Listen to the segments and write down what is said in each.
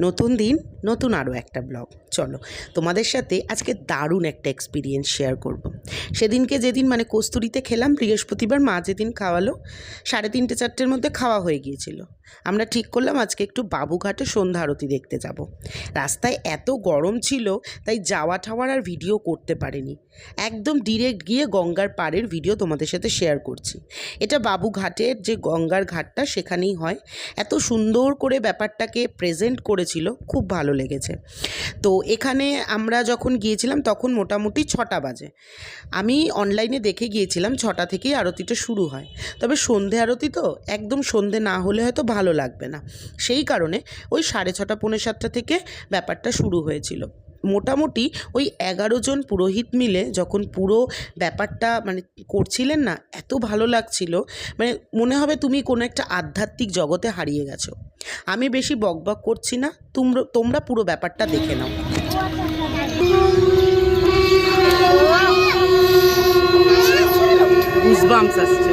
নতুন দিন, নতুন আরও একটা ব্লগ চলো, তোমাদের সাথে আজকে দারুণ একটা এক্সপিরিয়েন্স শেয়ার করব। সেদিনকে যেদিন মানে কস্তুরিতে খেলাম, বৃহস্পতিবার মা যেদিন খাওয়ালো, সাড়ে তিনটে, চারটের মধ্যে খাওয়া হয়ে গিয়েছিল আমরা ঠিক করলাম আজকে একটু বাবুঘাটে সন্ধ্যা আরতি দেখতে যাব। রাস্তায় এত গরম ছিল, তাই যাওয়া ঠাওয়ার আর ভিডিও করতে পারিনি একদম ডিরেক্ট গিয়ে গঙ্গার পাড়ের ভিডিও তোমাদের সাথে শেয়ার করছি। এটা বাবুঘাটের যে গঙ্গার ঘাটটা সেখানেই হয়। এত সুন্দর করে ব্যাপারটাকে প্রেজেন্ট করেছিল, খুব ভালো লেগেছে। তো এখানে আমরা যখন গিয়েছিলাম তখন মোটামুটি ছটা বাজে। আমি অনলাইনে দেখে গিয়েছিলাম ছটা থেকেই আরতিটা শুরু হয়। তবে সন্ধে আরতি তো একদম সন্ধে না হলে হয়তো ভালো লাগবে না। সেই কারণে ওই সাড়ে ছটা, পৌনে সাতটা থেকে ব্যাপারটা শুরু হয়েছিল। মোটামুটি ওই এগারো জন পুরোহিত মিলে যখন পুরো ব্যাপারটা মানে করছিলেন না এত ভালো লাগছিল। মানে মনে হবে তুমি কোনো একটা আধ্যাত্মিক জগতে হারিয়ে গেছো। আমি বেশি বকবক করছি না তোমরা তোমরা পুরো ব্যাপারটা দেখে নাও। আসছে।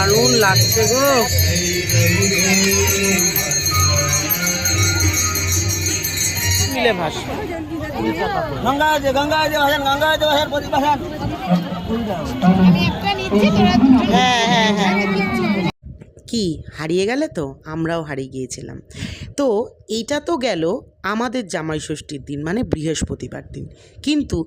দারুণ লাগছে গো। মিলে ভাস। গঙ্গা আছে গঙ্গা আছে ভাসান গঙ্গা আছে ভাসান ভাসান হ্যাঁ হ্যাঁ হ্যাঁ। কি হারিয়ে গেলে তো? আমরাও হারিয়ে গিয়েছিলাম। তো এইটা তো গেল আমাদের জামাই ষষ্ঠীর দিন মানে বৃহস্পতিবার দিন। কিন্তু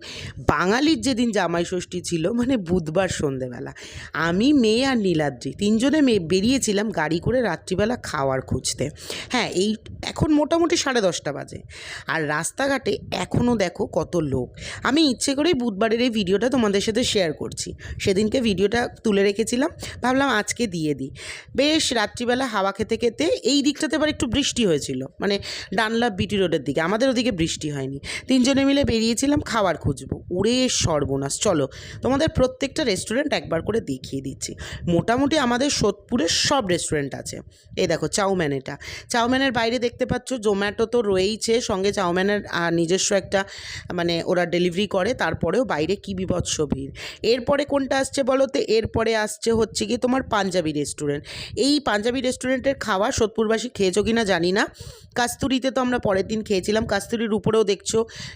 বাঙালির যেদিন জামাই ষষ্ঠী ছিল মানে বুধবার সন্ধেবেলা, আমি, মেয়ে আর নীলাদ্রি তিনজনে মেয়ে বেরিয়েছিলাম গাড়ি করে রাত্রিবেলা খাওয়ার খুঁজতে। হ্যাঁ এই এখন মোটামুটি সাড়ে দশটা বাজে। আর রাস্তাঘাটে এখনও দেখো কত লোক। আমি ইচ্ছে করেই বুধবারের এই ভিডিওটা তোমাদের সাথে শেয়ার করছি। সেদিনকে ভিডিওটা তুলে রেখেছিলাম, ভাবলাম আজকে দিয়ে দিই। বেশ, রাত্রিবেলা হাওয়া খেতে খেতে এই দিকটাতে আবার একটু বৃষ্টি হয়েছিল। মানে ডানলা বিটি রোডের দিকে, আমাদের ওদিকে বৃষ্টি হয়নি। তিনজনে মিলে বেরিয়েছিলাম, খাবার খুঁজবো। উড়ে সর্বনাশ। চলো, তোমাদের প্রত্যেকটা রেস্টুরেন্ট একবার করে দেখিয়ে দিচ্ছি। মোটামুটি আমাদের সোদপুরের সব রেস্টুরেন্ট আছে। এই দেখো চাউম্যান এটা। চাউম্যানের বাইরে দেখতে পাচ্ছ, জোম্যাটো তো রয়েইছে। সঙ্গে চাউম্যানের নিজস্ব একটা মানে ওরা ডেলিভারি করে। তারপরেও বাইরে কী বিভৎস ভিড়। এরপরে কোনটা আসছে বলো তো? এরপরে আসছে হচ্ছে কি তোমার পাঞ্জাবি রেস্টুরেন্ট এই পাঞ্জাবি রেস্টুরেন্টের খাওয়া সোদপুরবাসী খেয়েছো কি না জানি না। কাস্তুরিতে তো আমরা পরের দিন খেয়েছিলাম। কাস্তুরির উপরেও দেখছ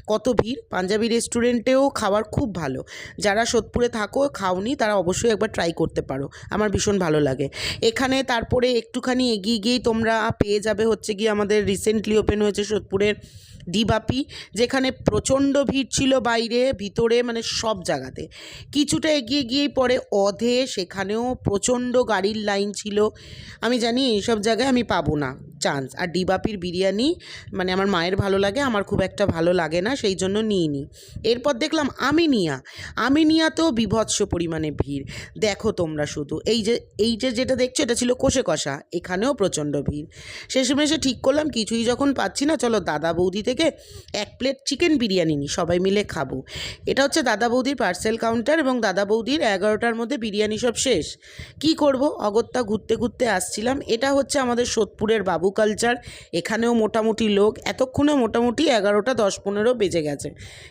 কত ভিড়। পাঞ্জাবি রেস্টুরেন্টেও খাবার খুব ভালো। যারা সোদপুরে থাকো, খাওনি, তারা অবশ্যই একবার ট্রাই করতে পারো। আমার ভীষণ ভালো লাগে। এখানে তারপরে একটুখানি এগিয়ে গিয়েই তোমরা পেয়ে যাবে হচ্ছে গিয়ে আমাদের রিসেন্টলি ওপেন হয়েছে সোদপুরের ডিবাপি যেখানে প্রচণ্ড ভিড় ছিল বাইরে, ভিতরে মানে সব জায়গাতে। কিছুটা এগিয়ে গিয়েই পরে অধে, সেখানেও প্রচণ্ড গাড়ির লাইন ছিল। আমি জানি এইসব জায়গায় আমি পাবো না চান্স আর ডিবাপির বিরিয়ানি মানে আমার মায়ের ভালো লাগে, আমার খুব একটা ভালো লাগে না, সেই জন্য নিইনি। এরপর দেখলাম আমিনিয়া। আমিনিয়াতেও বিভৎস পরিমাণে ভিড়। দেখো তোমরা শুধু, এই যে এই যে যেটা দেখছ, এটা ছিল কষে কষা, এখানেও প্রচণ্ড ভিড়। শেষমেশে ঠিক করলাম, কিছুই যখন পাচ্ছি না, চলো দাদা বৌদি থেকে এক প্লেট চিকেন বিরিয়ানি নিই, সবাই মিলে খাব। এটা হচ্ছে দাদা বৌদির পার্সেল কাউন্টার এবং দাদা বৌদির এগারোটার মধ্যে বিরিয়ানি সব শেষ। কি করব? অগত্যা ঘুরতে ঘুরতে আসছিলাম। এটা হচ্ছে আমাদের সোদপুরের বাবু কালচার এখানেও মোটামুটি লোক। এতক্ষণে মোটামুটি এগারোটা, দশ, পনেরো বেজে গেছে।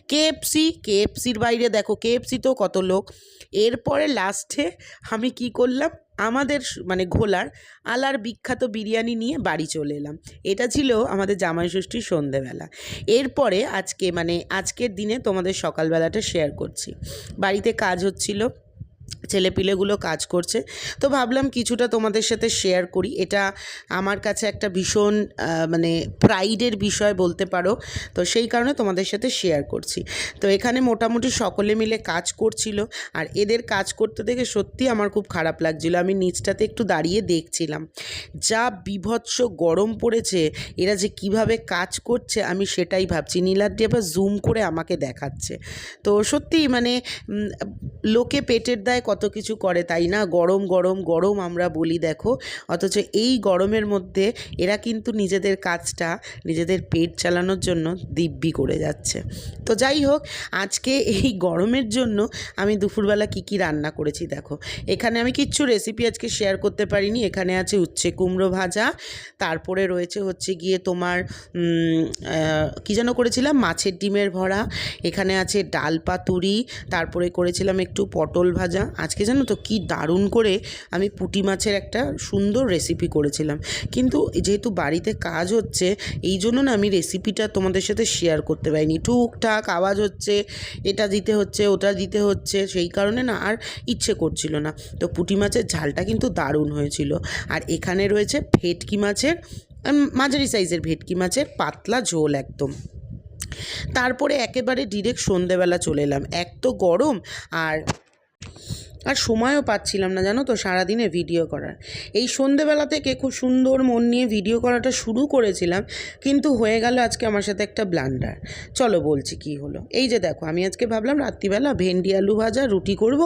কেএফসি কেএফসির বাইরে দেখো কেএফসিতেও কত লোক। এরপরে লাস্টে আমি কি করলাম? আমাদের মানে ঘোলার আলার বিখ্যাত বিরিয়ানি নিয়ে বাড়ি চলে এলাম। এটা ছিল আমাদের জামাই ষষ্ঠীর সন্ধেবেলা। এরপরে আজকে মানে আজকের দিনে তোমাদের সকালবেলাটা শেয়ার করছি। বাড়িতে কাজ হচ্ছিল ছেলেপিলেগুলো কাজ করছে। তো ভাবলাম কিছুটা তোমাদের সাথে শেয়ার করি। এটা আমার কাছে একটা ভীষণ মানে প্রাইডের বিষয় বলতে পারো। তো সেই কারণে তোমাদের সাথে শেয়ার করছি। তো এখানে মোটামুটি সকলে মিলে কাজ করছিল। আর এদের কাজ করতে দেখে সত্যি আমার খুব খারাপ লাগছিল। আমি নিচটাতে একটু দাঁড়িয়ে দেখছিলাম। যা বিভৎস গরম পড়েছে, এরা যে কীভাবে কাজ করছে আমি সেটাই ভাবছি। নীলাদ্রি আবার জুম করে আমাকে দেখাচ্ছে। তো সত্যি মানে লোকে পেটের দায় কিছু করে, তাই না? গরম গরম গরম আমরা বলি, দেখো। অথচ এই গরমের মধ্যে এরা কিন্তু নিজেদের কাজটা, নিজেদের পেট চালানোর জন্য দিব্যি করে যাচ্ছে। তো যাই হোক, আজকে এই গরমের জন্য আমি দুপুরবেলা কি কি রান্না করেছি, দেখো। এখানে আমি কিচ্ছু রেসিপি আজকে শেয়ার করতে পারিনি। এখানে আছে উচ্ছে কুমড়ো ভাজা, তারপরে রয়েছে হচ্ছে গিয়ে তোমার কি যেন করেছিলাম? মাছের ডিমের ভরা। এখানে আছে ডাল পাতুরি, তারপরে করেছিলাম একটু পটল ভাজা। আজকে জানো তো কি দারুণ করে আমি পুঁটি মাছের একটা সুন্দর রেসিপি করেছিলাম। কিন্তু যেহেতু বাড়িতে কাজ হচ্ছে, এই জন্য না আমি রেসিপিটা তোমাদের সাথে শেয়ার করতে পারিনি। টুকটাক আওয়াজ হচ্ছে, এটা দিতে হচ্ছে, ওটা দিতে হচ্ছে, সেই কারণে না আর ইচ্ছে করছিল না। তো পুঁটি মাছের ঝালটা কিন্তু দারুণ হয়েছিল। আর এখানে রয়েছে ভেটকি মাছের মাঝারি সাইজের ভেটকি মাছের পাতলা ঝোল একদম। তারপরে একেবারে ডিরেক্ট সন্ধেবেলা চলে এলাম। এক তো গরম আর আর সময়ও পাচ্ছিলাম না, জানো তো, সারাদিনে ভিডিও করার। এই সন্ধেবেলা থেকে খুব সুন্দর মন নিয়ে ভিডিও করাটা শুরু করেছিলাম, কিন্তু হয়ে গেল আজকে আমার সাথে একটা ব্লান্ডার চলো বলছি কি হলো। এই যে দেখো, আমি আজকে ভাবলাম রাত্রিবেলা ভেন্ডি, আলু ভাজা, রুটি করব,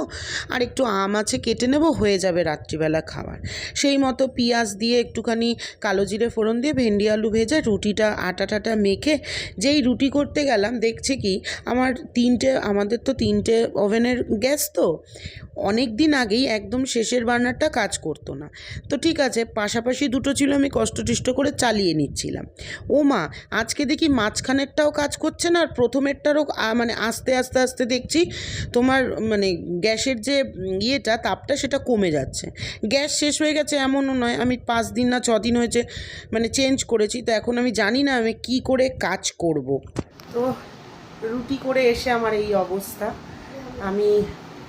আর একটু আম আছে কেটে নেব, হয়ে যাবে রাত্রিবেলা খাবার। সেই মতো পেঁয়াজ দিয়ে একটুখানি কালো জিরে ফোড়ন দিয়ে ভেন্ডি, আলু ভেজে রুটিটা আটা টাটা মেখে যেই রুটি করতে গেলাম, দেখছি কি, আমার তিনটে, আমাদের তো তিনটে ওভেনের গ্যাস তো অনেক দিন আগেই একদম শেষের বার্নারটা কাজ করতো না। তো ঠিক আছে, পাশাপাশি দুটো ছিল আমি কষ্টটিষ্ট করে চালিয়ে নিচ্ছিলাম। ও মা, আজকে দেখি মাঝখানেরটাও কাজ করছে না, আর প্রথমেরটারও মানে আস্তে আস্তে আস্তে দেখছি তোমার মানে গ্যাসের যে ইয়েটা, তাপটা সেটা কমে যাচ্ছে। গ্যাস শেষ হয়ে গেছে এমনও নয়, আমি পাঁচ দিন না দিন হয়েছে মানে চেঞ্জ করেছি, তো এখন আমি জানি না আমি কি করে কাজ করব। তো রুটি করে এসে আমার এই অবস্থা। আমি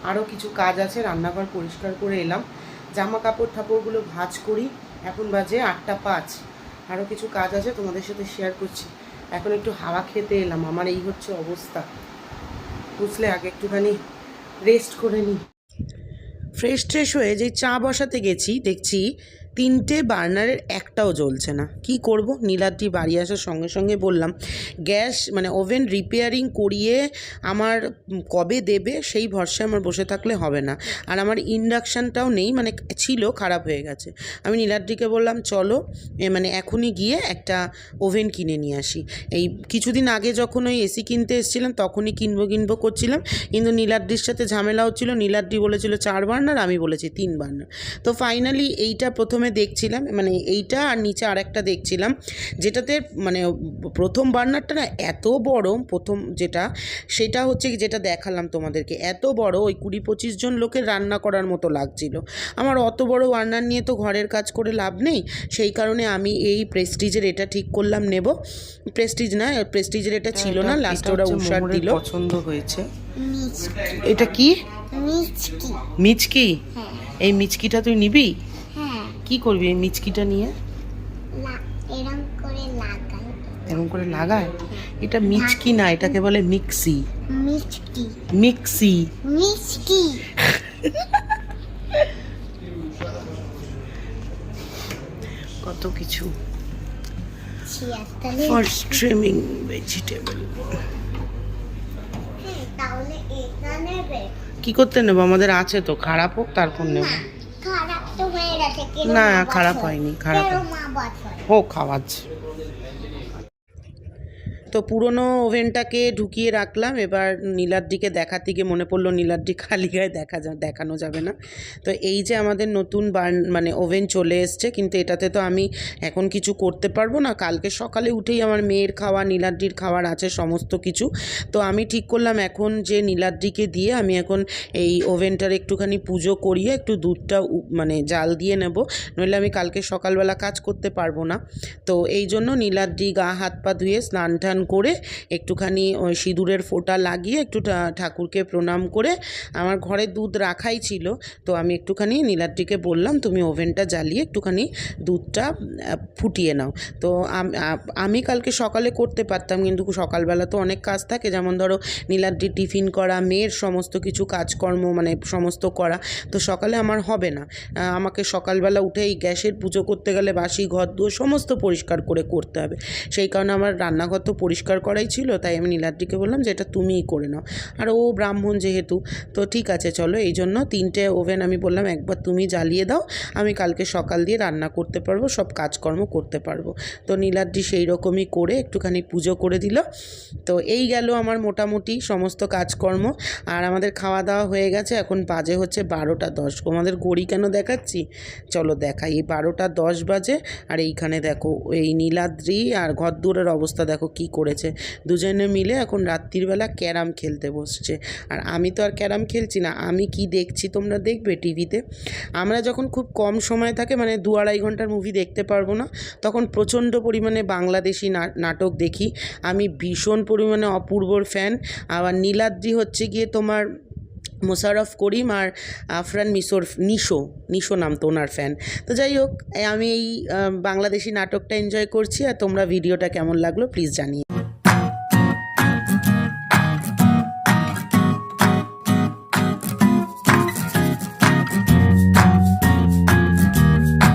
আরও কিছু কাজ আছে, রান্নাঘর পরিষ্কার করে এলাম। জামা কাপড় ঠাপড়গুলো ভাজ করি, এখন বাজে আটটা পাঁচ। আরও কিছু কাজ আছে তোমাদের সাথে শেয়ার করছি। এখন একটু হাওয়া খেতে এলাম, আমার এই হচ্ছে অবস্থা। বুঝলে, আগে একটুখানি রেস্ট করে নিই ফ্রেশ ট্রেশ হয়ে যে চা বসাতে গেছি, দেখছি তিনটে বার্নারের একটাও জ্বলছে না। কি করব? নীলাদ্রি বাড়ি আসার সঙ্গে সঙ্গে বললাম, গ্যাস মানে ওভেন রিপেয়ারিং করিয়ে আমার কবে দেবে? সেই ভরসায় আমার বসে থাকলে হবে না। আর আমার ইন্ডাকশানটাও নেই মানে ছিল, খারাপ হয়ে গেছে। আমি নীলাদ্রিকে বললাম, চলো মানে এখনই গিয়ে একটা ওভেন কিনে নিয়ে আসি। এই কিছুদিন আগে যখন ওই এসি কিনতে এসেছিলাম, তখনই কিনবো কিনবো করছিলাম, কিন্তু নীলাদ্রির সাথে ঝামেলা হচ্ছিল নীলাদ্রি বলেছিল, চার বার্নার, আমি বলেছি তিন বার্নার। তো ফাইনালি এইটা প্রথমে দেখছিলাম মানে এইটা আর নিচে আর একটা দেখছিলাম যেটাতে মানে প্রথম বার্নারটা না এত বড় প্রথম যেটা সেটা হচ্ছে যেটা দেখালাম তোমাদেরকে এত বড় ওই কুড়ি পঁচিশ জন লোকের রান্না করার মতো লাগছিল। আমার অত বড় বার্নার নিয়ে তো ঘরের কাজ করে লাভ নেই সেই কারণে আমি এই প্রেস্টিজের এটা ঠিক করলাম নেব। প্রেস্টিজ না প্রেস্টিজের এটা ছিল না লাস্টে ওরা উষার দিল। পছন্দ হয়েছে। এটা কি? মিচকি। মিচকি? হ্যাঁ। এই মিচকিটা তুই নিবি? কি করবি এই মিচকিটা নিয়ে? এরম করে লাগাই। এরকম করে লাগায়? এটা মিচকি না এটাকে বলে মিক্সি। মিচকি। মিক্সি। মিচকি। কত কিছু। ফর স্ট্রিমিং ভেজিটেবল হ্যাঁ, কি করতে নেব? আমাদের আছে তো খারাপ হোক তারপর নেব। না খারাপ হয়ে? হয়নি, খারাপ হোক খাওয়াচ্ছে। তো পুরনো ওভেনটাকে ঢুকিয়ে রাখলাম। এবার নীলাদ্রিকে দেখাতে গিয়ে মনে পড়ল নীলাদ্রি খালি গায়ে দেখা যা, দেখানো যাবে না। তো এই যে আমাদের নতুন বার্ন মানে ওভেন চলে এসছে, কিন্তু এটাতে তো আমি এখন কিছু করতে পারব না। কালকে সকালে উঠেই আমার মেয়ের খাওয়া, নীলাদ্রির খাওয়ার আছে সমস্ত কিছু। তো আমি ঠিক করলাম এখন যে নীলাদ্রিকে দিয়ে আমি এখন এই ওভেনটার একটুখানি পুজো করিয়ে একটু দুধটা মানে জাল দিয়ে নেব। নইলে আমি কালকে সকালবেলা কাজ করতে পারব না। তো এই জন্য নীলাদ্রি গা, হাত পা ধুয়ে স্নান টান করে একটুখানি ওই সিঁদুরের ফোঁটা লাগিয়ে একটু ঠাকুরকে প্রণাম করে আমার ঘরে দুধ রাখাই ছিল। তো আমি একটুখানি নীলাদ্রিকে বললাম, তুমি ওভেনটা জ্বালিয়ে একটুখানি দুধটা ফুটিয়ে নাও। তো আমি কালকে সকালে করতে পারতাম, কিন্তু সকালবেলা তো অনেক কাজ থাকে। যেমন ধরো নীলাদ্রি টিফিন করা, মেয়ের সমস্ত কিছু কাজকর্ম মানে সমস্ত করা, তো সকালে আমার হবে না। আমাকে সকালবেলা উঠে এই গ্যাসের পুজো করতে গেলে বাসি, ঘর দুয়ার সমস্ত পরিষ্কার করে করতে হবে। সেই কারণে আমার রান্নাঘর তো পরিষ্কার করাই ছিল, তাই আমি নীলাদ্রিকে বললাম যে এটা তুমিই করে নাও। আর ও ব্রাহ্মণ যেহেতু, তো ঠিক আছে, চলো, এই জন্য তিনটে ওভেন আমি বললাম, একবার তুমি জ্বালিয়ে দাও, আমি কালকে সকাল দিয়ে রান্না করতে পারব, সব কাজকর্ম করতে পারব। তো নীলাদ্রি সেই রকমই করে একটুখানি পুজো করে দিল। তো এই গেল আমার মোটামুটি সমস্ত কাজকর্ম। আর আমাদের খাওয়া দাওয়া হয়ে গেছে, এখন বাজে হচ্ছে বারোটা দশ। আমাদের ঘড়ি কেন দেখাচ্ছি? চলো দেখাই, এই বারোটা দশ বাজে, আর এইখানে দেখো, এই নীলাদ্রি আর ঘরদুয়ারের অবস্থা, দেখো কি করেছে। দুজনে মিলে এখন রাত্রিবেলা ক্যারাম খেলতে বসছে। আর আমি তো আর ক্যারাম খেলছি না, আমি কি দেখছি তোমরা দেখবে টিভিতে? আমরা যখন খুব কম সময় থাকে মানে দু আড়াই ঘণ্টার মুভি দেখতে পারব না, তখন প্রচণ্ড পরিমাণে বাংলাদেশি নাটক দেখি। আমি ভীষণ পরিমাণে অপূর্বর ফ্যান আবার নীলাদ্রি হচ্ছে গিয়ে তোমার মোশারফ করিম আর আফরান মিশোর, নিশো নিশো নাম তো ওনার ফ্যান তো যাই হোক আমি এই বাংলাদেশি নাটকটা এনজয় করছি আর তোমরা ভিডিওটা কেমন লাগল প্লিজ জানিয়ে